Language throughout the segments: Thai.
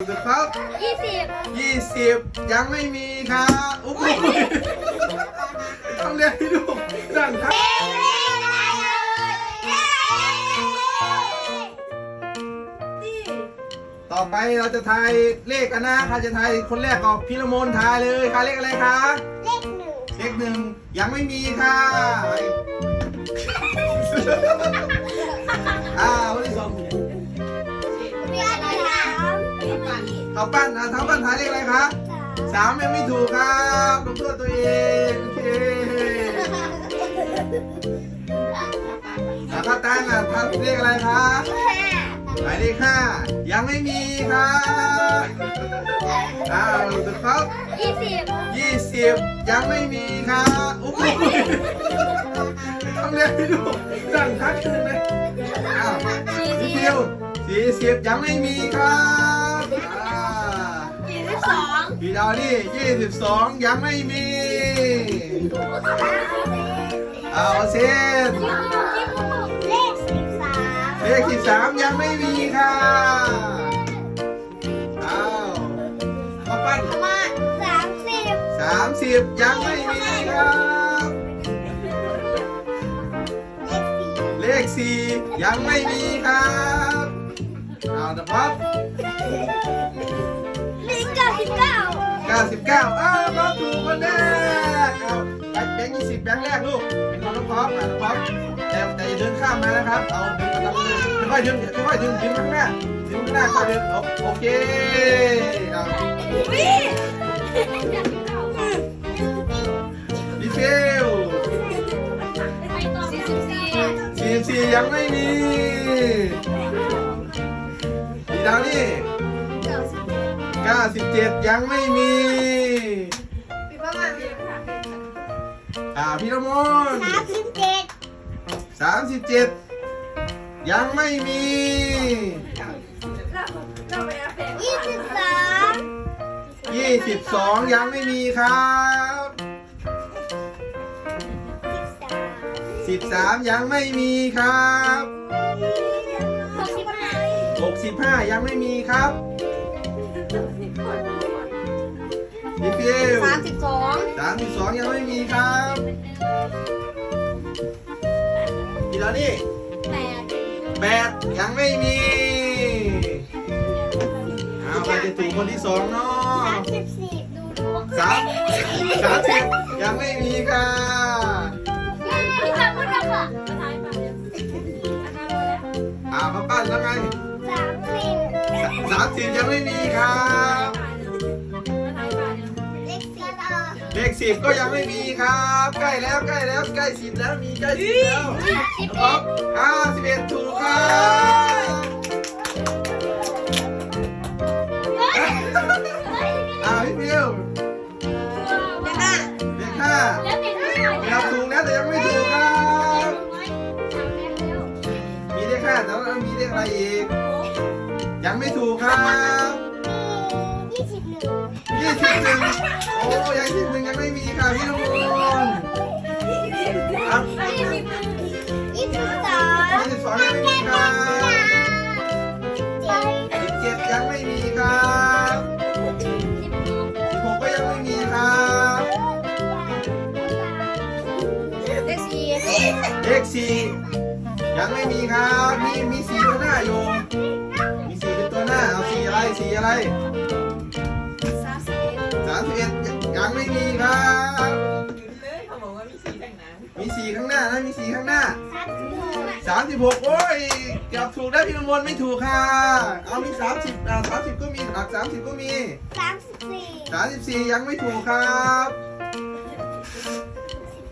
ครับยี่สิบยี่สิบยังไม่มีครับอุ๊ยทำเรียนให้ลูกนั่งครับต่อไปเราจะทายเลขกันนะใครจะทายคนแรกก็พิรมนทายเลยค่ะเลขอะไรคะเลขหนึ่งเลขหนึ่งยังไม่มีค่ะอ้าวเลขสอง เท้าปั้นอะเท้าปั้นทายเลขอะไรคะสามยังไม่ถูกครับลงโทษตัวเองโอเคอะข้าวตังอะทายเลขอะไรคะหมายเลขห้ายังไม่มีครับอ้าวสุดครับยี่สิบยี่สิบยังไม่มีครับอุ๊ยทำเรียนให้ลูกนั่งทักขึ้นไหมอ้าวสี่พี่สิฟิบวสี่สิบยังไม่มีครับอ่ายี่สิบ พี่ดาวนี่ยี่สิบสองยังไม่มี เอาเส้นเลขสิบสามเลขสิบสามยังไม่มีครับเอามาปั้นประมาณสามสิบสามสิบยังไม่มีครับ เลขสี่ยังไม่มีครับ เอาละครับ 99อ้าวก็ถูกคนแรกเอาแบงค์ยี่สิบแบงค์แรกลูกเป็นของน้องพร้อมอะน้องพร้อมแต่แต่อย่าเดินข้ามมานะครับ เอาดึงมาค่อยๆดึงค่อยๆดึงดึงข้างหน้าดึงข้างหน้าค่อยดึงโอเคเอาดีเซลสี่สิบสี่44ยังไม่มีดีดาวนี่ เก้าสิบ97ยังไม่มีปีประมาณอ่าพี่ละมนสามสิบเจ็ดสามสิบเจ็ดยังไม่มียี่สิบสามยี่สิบสองยังไม่มีครับ สิบสามสิบสามยังไม่มีครับ หกสิบห้าหกสิบห้ายังไม่มีครับ ดิฟิวสามสิบสองสามสิบสองยังไม่มีครับอีแล้วนี่แปดแปดยังไม่มีเอาใครจะถูกคนที่สองเนาะสามสิบสี่ดูดวงสามสามสิบยังไม่มีค่ะพี่จับพูดแล้วค่ะอ่ามาปั้นแล้วไงสามสิบสามสิบยังไม่มีครับ สิบก็ยังไม่มีครับ ใกล้แล้วใกล้แล้วใกล้สิบแล้วมีใกล้สิบแล้วสิบครเอ็ดบห้าสิบเอ็ดถูกครับอ่าพี่ฟิวแล้วก็เลขห้าแล้วเป็นห้าเกือบถูกแล้วแต่ยังไม่ถูกครับ มีเลขห้าแต่ว่ามีเลขอะไรอีก ยังไม่ถูกครับยี่สิบหนึ่ง ยี่สิบหนึ่งโอ้ยังยี่สิบหนึ่งยังไม่มีค่ะพี่ลุงครับยี่สิบยี่สิบสองยี่สิบสองยังไม่มีครับสิบเจ็ดยังไม่มีครับสิบหกก็ยังไม่มีครับเลขสี่เลขสี่ยังไม่มีครับ มีมีสีตัวหน้าอยู่ มีสีเป็นตัวหน้า เอาสีอะไร สีอะไรามสิบเอ็ดยังไม่มีครับ เลยเขาบอกว่ามีสีแต่งหนังมีสีข้างหน้านะมีสีข้างหน้าสามสิบหกสามสิบหกโอ้ยเกือบถูกได้พี่นมนไม่ถูกค่ะ เอามีสามสิบอ่าสามสิบก็มีหลักสามสิบก็มีสามสิบสี่สามสิบสี่ยังไม่ถูกครับ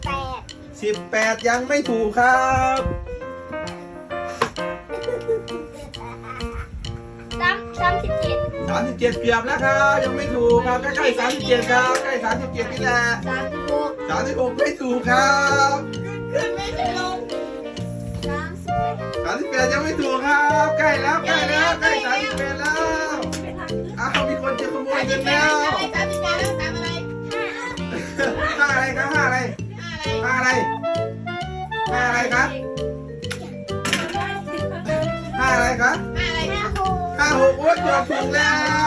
แปดสิบแปดยังไม่ถูกครับ สามสามสิบเจ็ดสามสิบเจ็ดเกือบแล้วครับยังไม่ถูกครับใกล้ๆสามสิบเจ็ดครับใกล้สามสิบเจ็ดนี่แหละสามสิบหกสามสิบหกไม่ถูกครับขึ้นไม่ได้ลงสามสิบแปดสามสิบแปดยังไม่ถูกครับใกล้แล้วใกล้แล้วใกล้สามสิบแปดแล้วอ้าวมีคนจะขโมยเงินแล้วสามสิบแปดแล้วสามอะไรห้าอะไรครับห้าอะไรห้าอะไรห้าอะไรห้าอะไรครับ ห้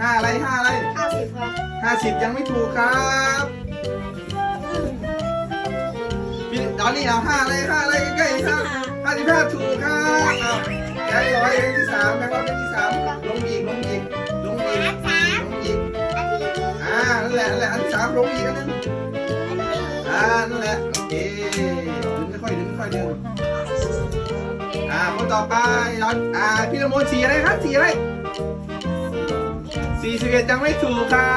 ห้าอะไรห้าหกห้าหกโอ้ยเกือบถูกแล้วอะไรห้าอะไรห้าสิบครับห้าสิบยังไม่ถูกครับพี่ดอลลี่เอาห้าอะไรห้าอะไรใกล้ๆห้าห้าสิบห้าถูกครับเอาแบงค์ร้อยแบงค์ที่สามแบงค์ร้อยแบงค์ที่สามลงอีกลงอีกลงอีกสามลงอีกอันนี้อ่านั่นแหละนั่นแหละอันที่สามลงอีกอันนึงอันนี้อ่านั่นแหละโอเคดึงไม่ค่อยดึงไม่ค่อยดึงอ่าคนต่อไปเราอ่าพี่นโมสีอะไรครับสีอะไร สี่สิบเอ็ดยังไม่ถูกค่ะ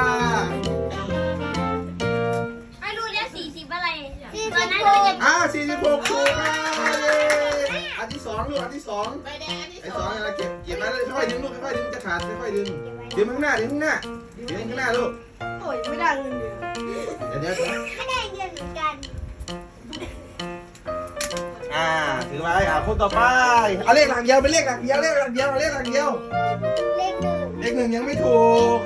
ไม่รู้เนี่ยสี่สิบอะไรตอนนั้นเราจะอ่าสี่สิบหกถูกค่ะเย้อันที่สองลูกอันที่สองใบแดงอันที่ไอ้สสอองงอะไรเก็บเก็บไว้เลยค่อยๆดึงลูกค่อยๆดึงจะขาดค่อยๆดึงดึงข้างหน้าดึงข้างหน้าดึงข้างหน้าลูกโอ้ยไม่ได้เงินเดือนเดี๋ยวเดี๋ยวเดี๋ยวไม่ได้เงินเหมือนกันอ่าถือไว้อ่าคนต่อไปเอาเลขหลักเดียวเป็นเลขหลักเดียวเลขหลักเดียวเอาเลขหลักเดียวเลขห นึ่งเลขหนึ่งยังไม่ถูก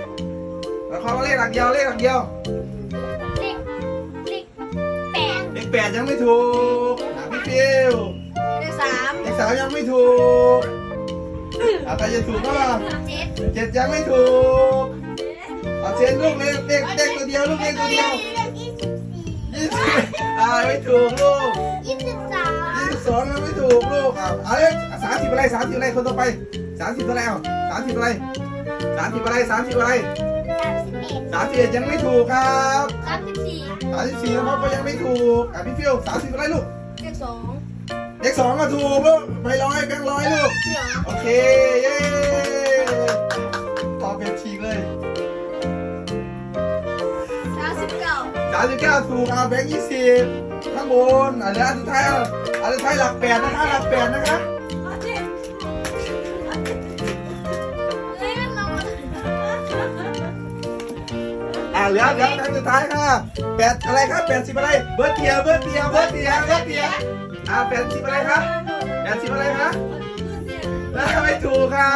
แล้วเขาเลขหลักเดียวเลขหลักเดียว เลขเลขแปดเลขแปดยังไม่ถูกอะพี่ฟิวเลขสามเลขสามยังไม่ถูกอะใครจะถูกก็เจ็ดเจ็ดยังไม่ถูกเอาเชนลูกเลขเลขเลขตัวเดียวลูกเลขตัวเดียวเลขยี่สิบสี่ยี่สิบอ่าไม่ถูกลูกยี่สิบสามยี่สิบสองยังไม่ถูกลูกอะเอาเลขสามสิบอะไรสามสิบอะไรคนต่อไปสามสิบอะไรเอาสามสิบอะไร สามสิบอะไรสามสิบอะไรสามสิบเอ็ดสามสิบเอ็ดยังไม่ถูกครับสามสิบสี่สามสิบสี่นะครับก็ยังไม่ถูกอะพี่ฟิวสามสิบอะไรลูกเลขสองเลขสองก็ถูกลูกไปร้อยแบงค์ร้อยลูกเหรอโอเคเย้ตอบแบบฉีกเลยสามสิบเก้าสามสิบเก้าถูกเอาแบงค์ยี่สิบข้างบนอะเหลืออันสุดท้ายอะอันสุดท้ายหลักแปดนะคะหลักแปดนะคะ เหลือเหลือแบงค์สุดท้ายค่ะแปดอะไรครับแปดสิบอะไร เบิร์ดเตียเบิร์ดเตียเบิร์ดเตียเบิร์ดเตียอะแปดสิบอะไรครับแปดสิบอะไรคะแล้วไม่ถูกค่ะ